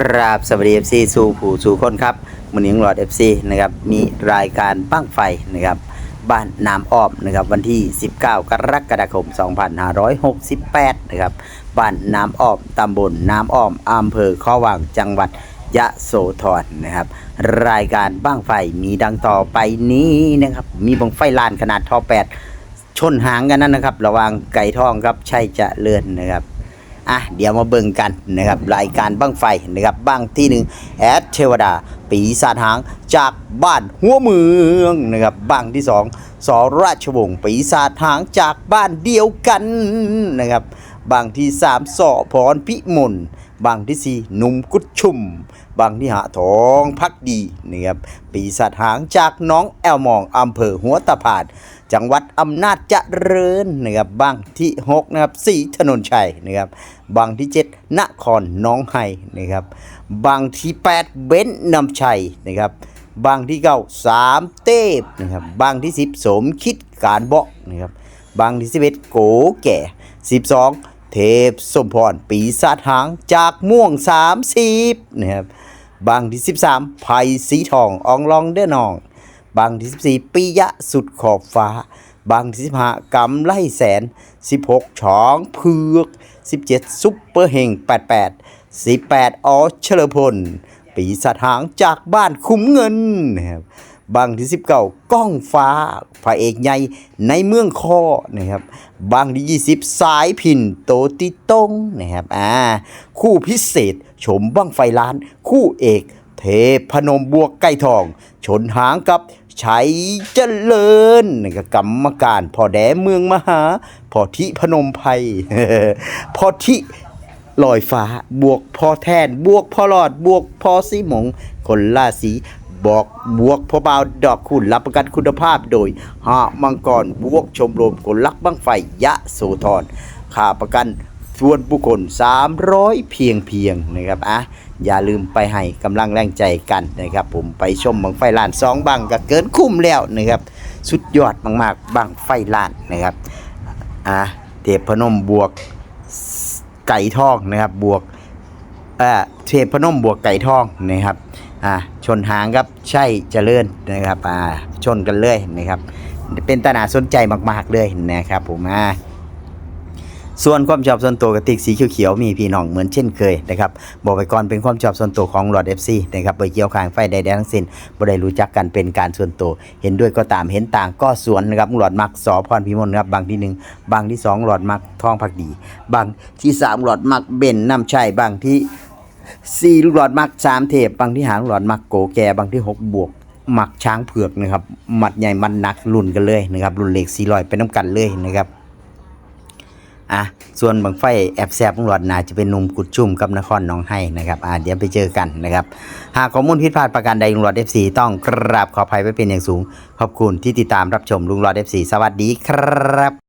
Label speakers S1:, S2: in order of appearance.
S1: ครับสวัสดี FC สู่ผู้สู่คนครับมือนี้หลอด FC นะครับมีรายการปั้งไฟนะครับบ้านน้ำอ้อมนะครับวันที่ 19 กรกฎาคม 2568 นะครับบ้านน้ำอ้อมตำบลน้ำอ้อมอำเภอข้อวังจังหวัดยะโสธรนะครับ รายการบ้างไฟมีดังต่อไปนี้นะครับมีบังไฟลานขนาดท่อ8ชนหางกันนั่นนะครับ ระหว่างไก่ทองครับใช่จะเลื่อนนะครับ อะเดี๋ยวมาเบิ่งกันนะครับรายการบ้างไฟนะครับบ้างที่หนึ่งแอดเทวดา ปีศาจหางจากบ้านหัวเมืองนะครับบ้างที่สองสอราชวงศ์ปีศาจหางจากบ้านเดียวกันนะครับบ้างที่สามสอพรพิมล บางที่สี่หนุ่มกุดชุมบางที่หาทองพักดีนะครับปีศาจหางจากน้องแอลมองอำเภอหัวตะพานจังหวัดอำนาจเจริญนะครับบางที่6นะครับสีถนนชัยนะครับบางที่7นครน้องไห้นะครับบางที่8เบ้นนำชัยนะครับบางที่9 3เทพนะครับ บางที่10สมคิดการเบาะนะครับ บางที่11โกแก่12 เทพสมพรปีศาจหางจากม่วง30นะครับบางที่13ไผ่สีทองอองลองเด้อนอง บางที่14ปิยะสุดขอบฟ้า บางที่15กำไล่แสน16ช้องเผือก17ซุปเปอร์เฮง88 18ออเฉลพลปีศาจหางจากบ้านคุ้มเงินนะครับ บางที่ 19 ก้องฟ้าพระเอกใหญ่ในเมืองคอนะครับบางที่ 20 สายพินโตติตงนะครับอ่าคู่พิเศษชมบ้างไฟล้าน คู่เอก เทพพนมบวกไก่ทอง ชนหางกับชัยเจริญนี่ก็กรรมการพ่อแดเมืองมหาพ่อทิพนมไพรพ่อทิลอยฟ้าบวกพ่อแทน บวกพ่อหลอด บวกพ่อสีหมง คนล่าสี บอกบวกพอบาวดอกคุณรับประกันคุณภาพโดย หามังกรบวกชมรมคนรักบังไฟยะโสธรค่าประกันส่วนบุคคล 300 เพียงเพียงนะครับอะอย่าลืมไปให้กำลังแรงใจกันนะครับ ผมไปชมบังไฟล้านสองบังก็เกินคุ้มแล้วนะครับ สุดยอดมากๆบังไฟล้านนะครับอะเทพนมบวกไก่ทองนะครับบวกเอ่อเทพนมบวกไก่ทองนะครับอ่า ชนหางครับใช่เจริญนะครับอ่าชนกันเลยนะครับ เป็นตาหนาสนใจมาก ๆ เลยนะครับผมอ่าส่วนความชอบส่วนตัวกระติกสีเขียวๆมีพี่น้องเหมือนเช่นเคยนะครับบอกไปก่อนเป็นความชอบส่วนตัวของหลอด FC นะครับไปเกี่ยวข้างไฟใดๆทั้งสิ้นบ่ได้รู้จักกันเป็นการส่วนตัว เห็นด้วยก็ตามเห็นต่างก็สวนนะครับหลอดมักสอพรพิมลครับบางที่หนึ่งบางที่สองหลอดมักทองพักดี บางที่สามหลอดมักเบนน้ำชัยบางที่ สี่ลูกหลอดมักสามเทพบางที่หางลูกหลอดมักโกแก่บางที่หกบวกหมักช้างเผือกนะครับหมัดใหญ่มันหนักรุ่นกันเลยนะครับรุ่นเหล็กสี่ลอยเป็นน้ำกันเลยนะครับอะส่วนบางไฟแอบแซบของหลอดนาจะเป็นนุ่มกุดชุ่มกับนครน้องไห้นะครับอะเดี๋ยวไปเจอกันนะครับหากข้อมูลผิดพลาดประการใดลุงหลอดเอฟซีต้องกราบขออภัยไว้เป็นอย่างสูง ขอบคุณที่ติดตามรับชมลุงหลอดเอฟซีสวัสดีครับ